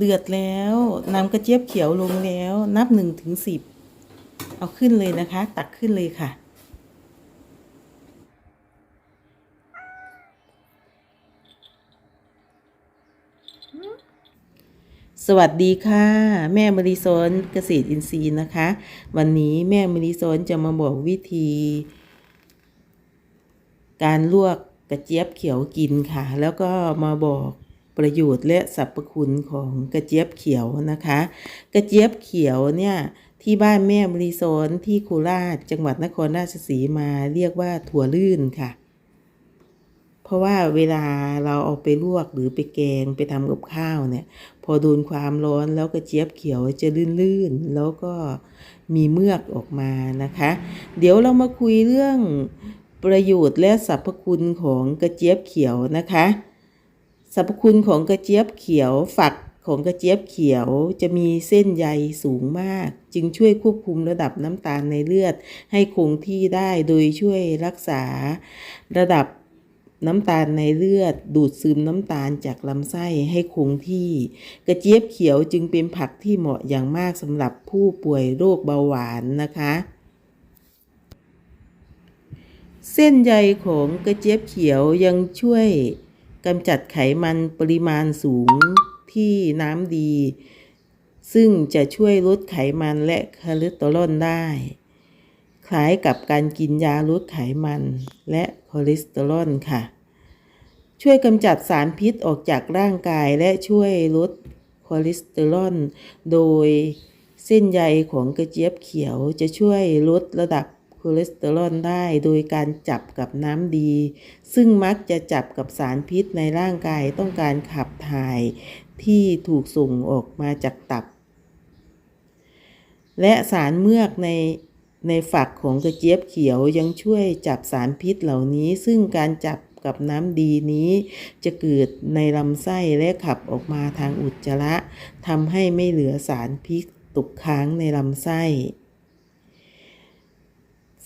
เดือดแล้วน้ำกระเจี๊ยบเขียวลงแล้ว นับหนึ่งถึงสิบเอาขึ้นเลยนะคะ ตักขึ้นเลยค่ะ สวัสดีค่ะ แม่มริโซนเกษตรอินทรีย์นะคะ วันนี้แม่มริโซนจะมาบอกวิธี การลวกกระเจี๊ยบเขียวกินค่ะ แล้วก็มาบอก ประโยชน์และสรรพคุณของกระเจี๊ยบเขียวนะคะ กระเจี๊ยบเขียวเนี่ยที่บ้านแม่มริโซนที่โคราชจังหวัดนครราชสีมาเรียกว่าถั่วลื่นค่ะ เพราะว่าเวลาเราเอาไปลวกหรือไปแกงไปทำกับข้าวเนี่ย พอโดนความร้อนแล้วกระเจี๊ยบเขียวจะลื่นๆ แล้วก็มีเมือกออกมานะคะ เดี๋ยวเรามาคุยเรื่องประโยชน์และสรรพคุณของกระเจี๊ยบเขียวนะคะ สรรพคุณของกระเจี๊ยบเขียวฝักของกระเจี๊ยบเขียวจะมีเส้นใยสูงมาก จึงช่วยควบคุมระดับน้ำตาลในเลือด ให้คงที่ได้โดยช่วยรักษา ระดับน้ำตาลในเลือด ดูดซึมน้ำตาลจากลำไส้ให้คงที่ กระเจี๊ยบเขียวจึงเป็นผักที่เหมาะอย่างมากสำหรับผู้ป่วยโรคเบาหวานนะคะ เส้นใยของกระเจี๊ยบเขียวยังช่วย กำจัดไขมันปริมาณสูงที่น้ำดี ซึ่งจะช่วยลดไขมันและคอเลสเตอรอลได้ คล้ายกับการกินยาลดไขมันและคอเลสเตอรอลค่ะ ช่วยกำจัดสารพิษออกจากร่างกายและช่วยลดคอเลสเตอรอลโดยเส้นใยของกระเจี๊ยบเขียวจะช่วยลดระดับ คอเลสเตอรอลได้โดยการจับกับน้ำดี ซึ่งมักจะจับกับสารพิษในร่างกายต้องการขับถ่ายที่ถูกส่งออกมาจากตับ และสารเมือกในในฝักของกระเจี๊ยบเขียวยังช่วยจับสารพิษเหล่านี้ ซึ่งการจับกับน้ำดีนี้จะเกิดในลำไส้และขับออกมาทางอุจจาระทำให้ไม่เหลือสารพิษตกค้างในลำไส้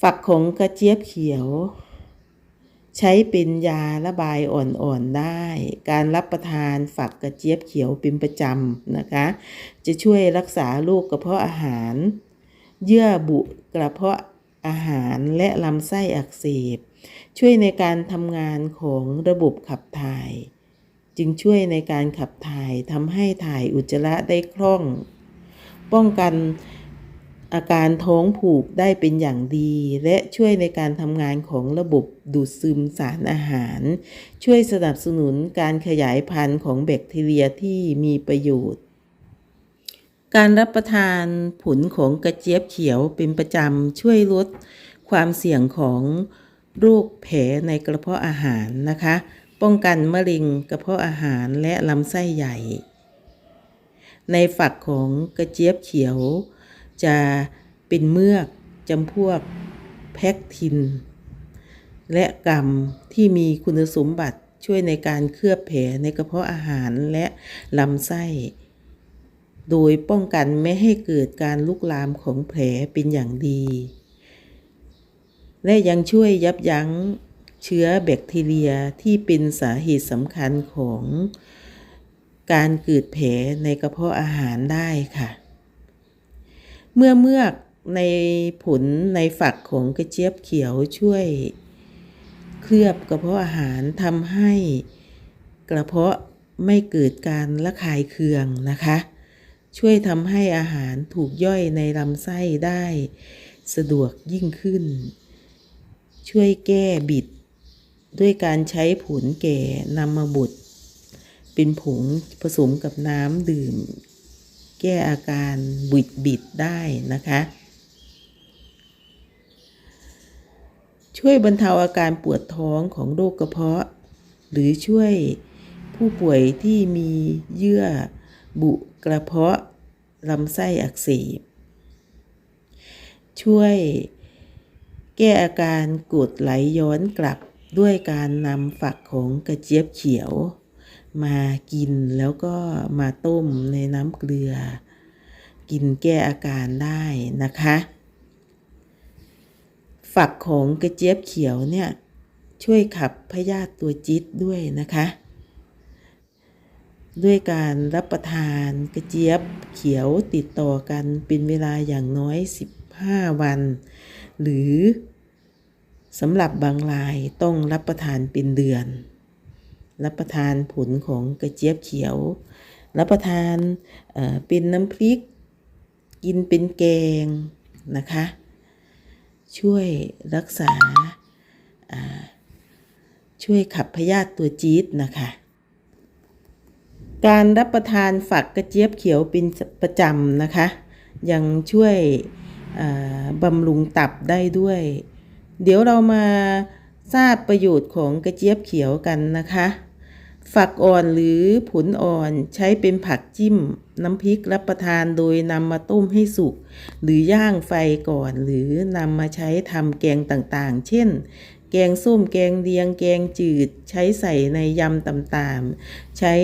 ฝักของกระเจี๊ยบเขียว ใช้เป็นยาระบายอ่อนๆได้ การรับประทานฝักกระเจี๊ยบเขียวเป็นประจำนะคะ จะช่วยรักษาโรคกระเพาะอาหาร เยื่อบุกระเพาะอาหารและลำไส้อักเสบ ช่วยในการทำงานของระบบขับถ่าย จึงช่วยในการขับถ่ายทำให้ถ่ายอุจจาระได้คล่อง ป้องกัน อาการท้องผูกได้เป็นอย่างดี และช่วยในการทำงานของระบบดูดซึมสารอาหาร ช่วยสนับสนุนการขยายพันธุ์ของแบคทีเรียที่มีประโยชน์ การรับประทานผลของกระเจี๊ยบเขียวเป็นประจำช่วยลดความเสี่ยงของโรคแผลในกระเพาะอาหารนะคะ ป้องกันมะเร็งกระเพาะอาหารและลำไส้ใหญ่ ในฝักของกระเจี๊ยบเขียว จะเป็นเมือกจำพวกแพคทิน และกรรมที่มีคุณสมบัติช่วยในการเคลือบแผลในกระเพาะอาหารและลำไส้ โดยป้องกันไม่ให้เกิดการลุกลามของแผลเป็นอย่างดี และยังช่วยยับยั้งเชื้อแบคทีเรียที่เป็นสาเหตุสำคัญของการเกิดแผลในกระเพาะอาหารได้ค่ะ เมื่อเมือกในผลในฝักของกระเจี๊ยบเขียวช่วย เคลือบกระเพาะอาหารทำให้กระเพาะไม่เกิดการระคายเคืองนะคะ ช่วยทำให้อาหารถูกย่อยในลำไส้ได้สะดวกยิ่งขึ้น ช่วยแก้บิด ด้วยการใช้ผลแก่นำมาบดเป็นผงผสมกับน้ำดื่ม แก้อาการบิดบิดได้นะคะ ช่วยบรรเทาอาการปวดท้องของโรคกระเพาะ หรือช่วยผู้ป่วยที่มีเยื่อบุกระเพาะลำไส้อักเสบ ช่วยแก้อาการกรดไหลย้อนกลับด้วยการนำฝักของกระเจี๊ยบเขียว มากินแล้วก็มาต้มในน้ำเกลือ กินแก้อาการได้นะคะ ฝักของกระเจี๊ยบเขียวเนี่ย ช่วยขับพยาธิตัวจิตด้วยนะคะ ด้วยการรับประทานกระเจี๊ยบเขียวติดต่อกันเป็นเวลาอย่างน้อย 15 วัน หรือสำหรับบางรายต้องรับประทานเป็นเดือน รับประทานผลของกระเจี๊ยบเขียว รับประทานเป็นน้ำพริก กินเป็นแกงนะคะ ช่วยรักษาช่วยขับพยาธิตัวจี๊ดนะคะ การรับประทานฝักกระเจี๊ยบเขียวเป็นประจำนะคะ ยังช่วยบำรุงตับได้ด้วย เดี๋ยวเรามาทราบประโยชน์ของกระเจี๊ยบเขียวกันนะคะ ฝักอ่อนหรือผลอ่อนใช้เป็นผักจิ้ม น้ำพริกรับประทานโดยนำมาต้มให้สุก หรือย่างไฟก่อน หรือนำมาใช้ทำแกงต่างๆ เช่น แกงส้มแกงเลียง แกงจืด ใช้ใส่ในยำต่างๆ ใช้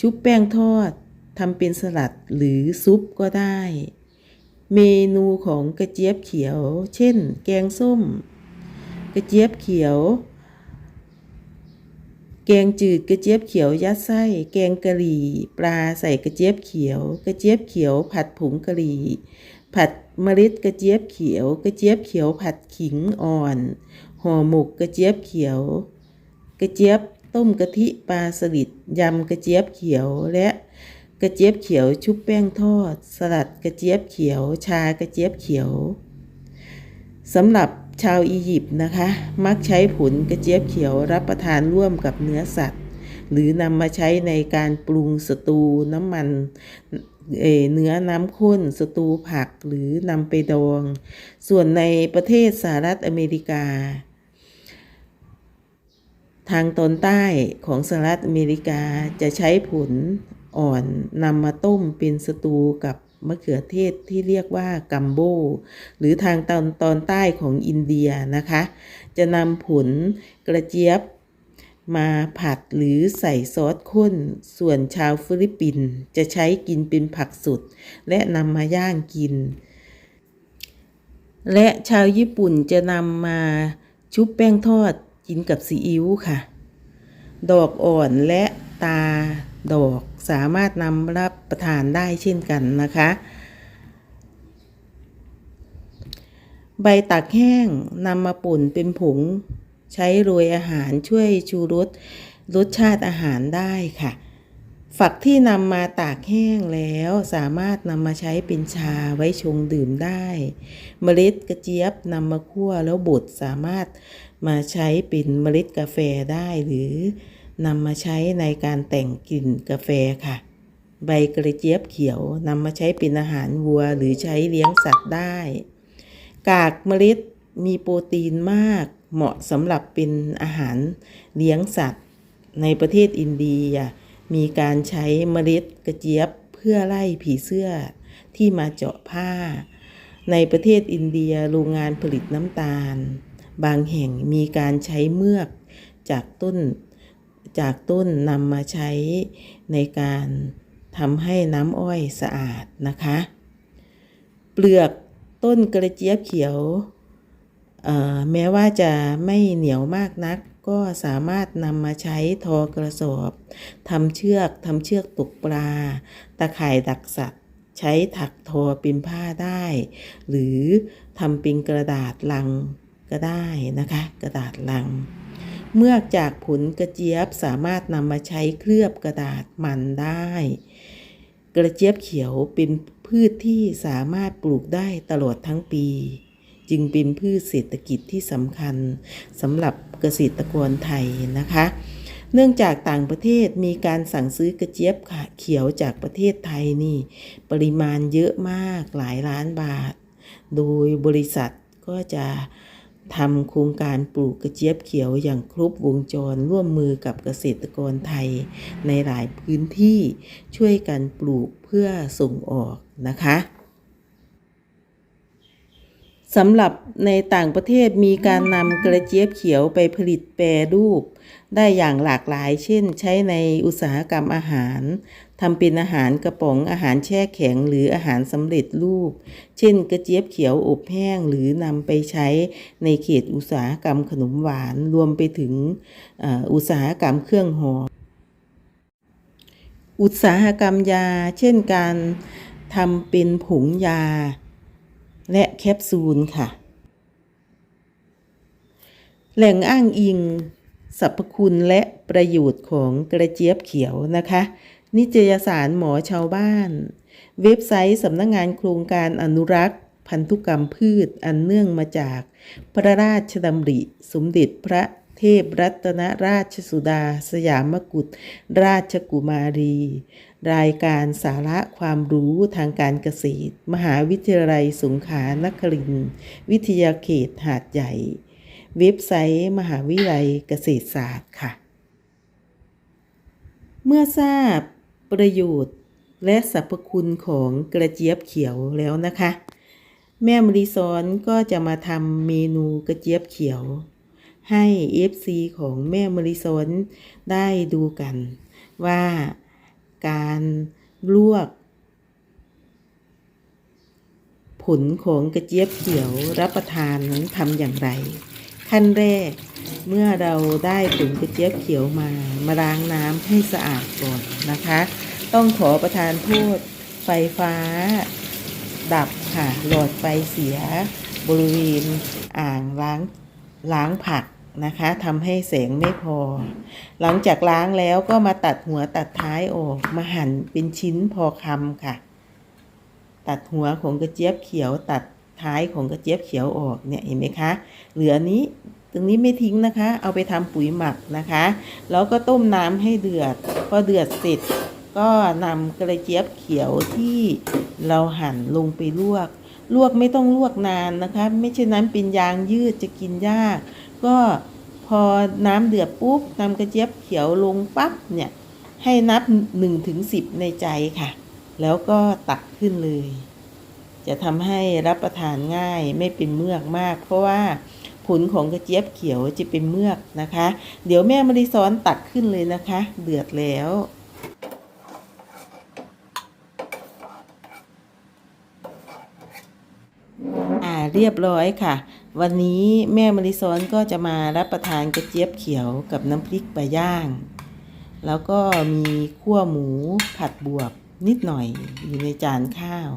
ชุบแป้งทอดทำเป็นสลัดหรือซุปก็ได้ เมนูของกระเจี๊ยบเขียว เช่น แกงส้ม กระเจี๊ยบเขียว แกงจืดกระเจี๊ยบเขียวยัดไส้ แกงกะหรี่ ปลาใส่กระเจี๊ยบเขียว กระเจี๊ยบเขียว ผัดผงกะหรี่ ผัดเมล็ดกระเจี๊ยบเขียว กระเจี๊ยบเขียวผัดขิงอ่อน ห่อหมกกระเจี๊ยบเขียว กระเจี๊ยบต้มกะทิปลาสลิดยำกระเจี๊ยบเขียวและกระเจี๊ยบเขียวชุบแป้งทอด สลัดกระเจี๊ยบเขียว ชากระเจี๊ยบเขียวสำหรับ ชาวอียิปต์นะคะ มักใช้ผลกระเจี๊ยบเขียวรับประทานร่วมกับเนื้อสัตว์ หรือนำมาใช้ในการปรุงสตูน้ำมันเเนื้อน้ำข้นสตูผักหรือนำไปดอง ส่วนในประเทศสหรัฐอเมริกา ทางตอนใต้ของสหรัฐอเมริกาจะใช้ผลอ่อนนำมาต้มเป็นสตูกับ มะเขือเทศที่เรียกว่ากัมโบ หรือทางตอนตอนใต้ของอินเดียนะคะ จะนำผลกระเจี๊ยบมาผัดหรือใส่ซอสข้น ส่วนชาวฟิลิปปินส์จะใช้กินเป็นผักสดและนำมาย่างกิน และชาวญี่ปุ่นจะนำมาชุบแป้งทอดกินกับซีอิ๊วค่ะ ดอกอ่อนและตาดอก สามารถนำรับประทานได้เช่นกันนะคะ ใบตักแห้งนำมาป่นเป็นผง ใช้โรยอาหารช่วยชูรสรสชาติอาหารได้ค่ะ ฝักที่นำมาตากแห้งแล้วสามารถนำมาใช้เป็นชาไว้ชงดื่มได้ เมล็ดกระเจี๊ยบนำมาคั่วแล้วบดสามารถมาใช้เป็นเมล็ดกาแฟได้หรือ นำมาใช้ในการแต่งกลิ่นกาแฟค่ะ ใบกระเจี๊ยบเขียวนำมาใช้เป็นอาหารวัวหรือใช้เลี้ยงสัตว์ได้ กากเมล็ดมีโปรตีนมาก เหมาะสำหรับเป็นอาหารเลี้ยงสัตว์ ในประเทศอินเดีย มีการใช้เมล็ดกระเจี๊ยบเพื่อไล่ผีเสื้อที่มาเจาะผ้า ในประเทศอินเดียโรงงานผลิตน้ำตาล บางแห่งมีการใช้เมือกจากต้น จากต้นนำมาใช้ในการทำให้น้ำอ้อยสะอาดนะคะ เปลือกต้นกระเจี๊ยบเขียว แม้ว่าจะไม่เหนียวมากนัก ก็สามารถนำมาใช้ทอกระสอบทำเชือกทำเชือกตกปลา ตะข่ายดักสัตว์ ใช้ถักทอเป็นผ้าได้ หรือทำเป็นกระดาษลังก็ได้นะคะ กระดาษลัง เมือกจากผลกระเจี๊ยบสามารถนำมาใช้เคลือบกระดาษมันได้ กระเจี๊ยบเขียวเป็นพืชที่สามารถปลูกได้ตลอดทั้งปี จึงเป็นพืชเศรษฐกิจที่สำคัญสำหรับเกษตรกรไทยนะคะ เนื่องจากต่างประเทศมีการสั่งซื้อกระเจี๊ยบเขียวจากประเทศไทยนี่ ปริมาณเยอะมากหลายล้านบาท โดยบริษัทก็จะ ทำโครงการปลูกกระเจี๊ยบเขียวอย่างครบวงจรร่วมมือกับเกษตรกรไทย ในหลายพื้นที่ช่วยกันปลูกเพื่อส่งออกนะคะ สำหรับในต่างประเทศมีการนำกระเจี๊ยบเขียวไปผลิตแปรรูป ได้อย่างหลากหลาย เช่น ใช้ในอุตสาหกรรมอาหารทำเป็นอาหารกระป๋องอาหารแช่แข็งหรืออาหารสำเร็จรูป เช่น กระเจี๊ยบเขียวอบแห้งหรือนำไปใช้ในเขตอุตสาหกรรมขนมหวานรวมไปถึงอุตสาหกรรมเครื่องหอมอุตสาหกรรมยา เช่นการทำเป็นผงยา และแคปซูลค่ะ แหล่งอ้างอิงสรรพคุณและประโยชน์ของกระเจี๊ยบเขียวนะคะ นิตยสารหมอชาวบ้าน เว็บไซต์สำนักงงานโครงการอนุรักษ์ พันธุกรรมพืชอันเนื่องมาจาก พระราชดำริสมเด็จพระ เทพรัตนราชสุดา สยามกุฎราชกุมารี รายการสาระความรู้ทางการเกษตร มหาวิทยาลัยสงขลานครินทร์วิทยาเขตหาดใหญ่ เว็บไซต์ มหาวิทยาลัยเกษตรศาสตร์ค่ะ เมื่อทราบประโยชน์และสรรพคุณของกระเจี๊ยบเขียวแล้วนะคะ แม่มริซอนก็จะมาทำเมนูกระเจี๊ยบเขียว ให้ FC ของแม่มริซอนได้ดูกัน ว่าการลวก ผลของกระเจี๊ยบเขียวรับประทานนั้นทำอย่างไร ขั้นแรกเมื่อเราได้ผลกระเจี๊ยบเขียวมามาล้างน้ำให้สะอาดก่อนนะคะ ต้องขอประทานโทษไฟฟ้า ดับค่ะหลอดไฟเสีย บริเวณอ่างล้าง ล้างผักนะคะทำให้แสงไม่พอ หลังจากล้างแล้วก็มาตัดหัวตัดท้ายออกมาหั่นเป็นชิ้นพอคำค่ะ ตัดหัวของกระเจี๊ยบเขียว ตัดท้ายของกระเจี๊ยบเขียวออกเนี่ยเห็นไหมคะ เหลือนี้ตรงนี้ไม่ทิ้งนะคะ เอาไปทำปุ๋ยหมักนะคะ แล้วก็ต้มน้ำให้เดือด พอเดือดเสร็จก็นำกระเจี๊ยบเขียวที่เราหั่นลงไปลวก ลวกไม่ต้องลวกนานนะคะ ไม่เช่นนั้นเป็นยางยืดจะกินยาก ก็พอน้ำเดือดปุ๊บนำกระเจี๊ยบเขียวลงปั๊บเนี่ย ให้นับ1ถึง10ในใจค่ะ แล้วก็ตักขึ้นเลย จะทำให้รับประทานง่ายไม่เป็นเมือกมาก เพราะว่าผลของกระเจี๊ยบเขียวจะเป็นเมือกนะคะ เดี๋ยวแม่มาริซ้อนตักขึ้นเลยนะคะ เดือดแล้ว เรียบร้อยค่ะ วันนี้แม่มาริซอนก็จะมารับประทานกระเจี๊ยบเขียวกับน้ำพริกปลาย่าง แล้วก็มีขั่วหมูผัดบวบนิดหน่อยอยู่ในจานข้าว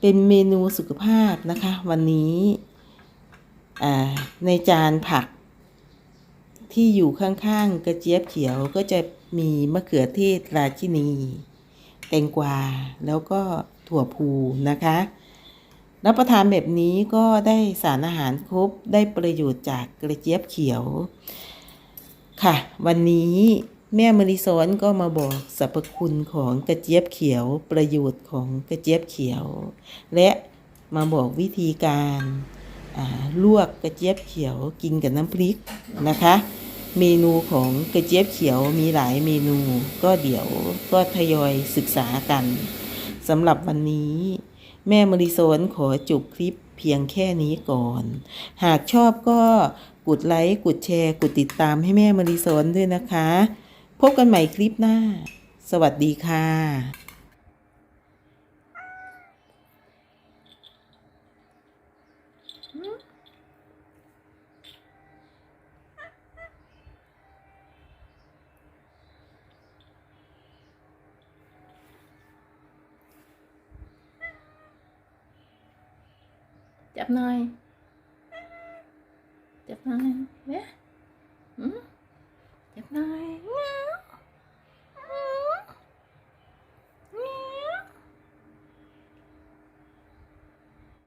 เป็นเมนูสุขภาพนะคะ วันนี้ในจานผัก ที่อยู่ข้างๆกระเจี๊ยบเขียวก็จะมีมะเขือเทศราชินี แตงกวาแล้วก็ถั่วพูนะคะ รับประทานแบบนี้ก็ได้สารอาหารครบได้ประโยชน์จากกระเจี๊ยบเขียว ค่ะ วันนี้แม่มริซอนก็มาบอกสรรพคุณของกระเจี๊ยบเขียว ประโยชน์ของกระเจี๊ยบเขียว และมาบอกวิธีการลวกกระเจี๊ยบเขียวกินกับน้ำพริกนะคะ เมนูของกระเจี๊ยบเขียวมีหลายเมนูก็เดี๋ยวก็ทยอยศึกษากันสำหรับวันนี้ แม่มริโซนขอจบคลิปเพียงแค่นี้ก่อน หากชอบก็กดไลค์ กดแชร์ กดติดตามให้แม่มริโซนด้วยนะคะ พบกันใหม่คลิปหน้า สวัสดีค่ะ จับ หน่อย จับหน่อยเนี่ย